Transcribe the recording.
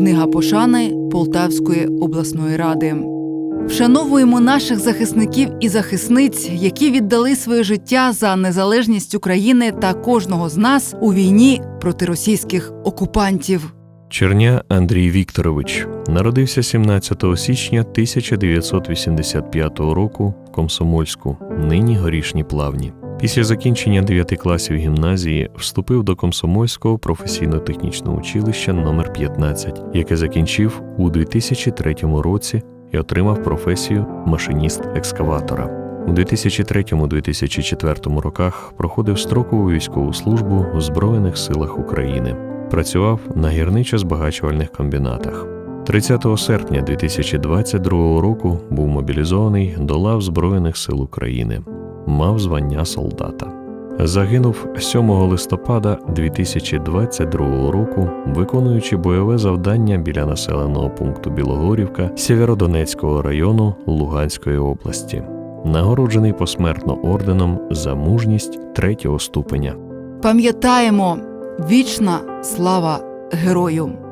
Книга пошани Полтавської обласної ради. Вшановуємо наших захисників і захисниць, які віддали своє життя за незалежність України та кожного з нас у війні проти російських окупантів. Черня Андрій Вікторович народився 17 січня 1985 року в Комсомольську, нині горішні плавні. Після закінчення 9 класів гімназії вступив до Комсомольського професійно-технічного училища номер 15 яке закінчив у 2003 році і отримав професію машиніст екскаватора. У 2003-2004 роках проходив строкову військову службу в Збройних силах України. Працював на гірничо-збагачувальних комбінатах. 30 серпня 2022 року був мобілізований до лав Збройних сил України. Мав звання солдата. Загинув 7 листопада 2022 року, виконуючи бойове завдання біля населеного пункту Білогорівка Сєвєродонецького району Луганської області. Нагороджений посмертно орденом за мужність третього ступеня. Пам'ятаємо вічна слава герою!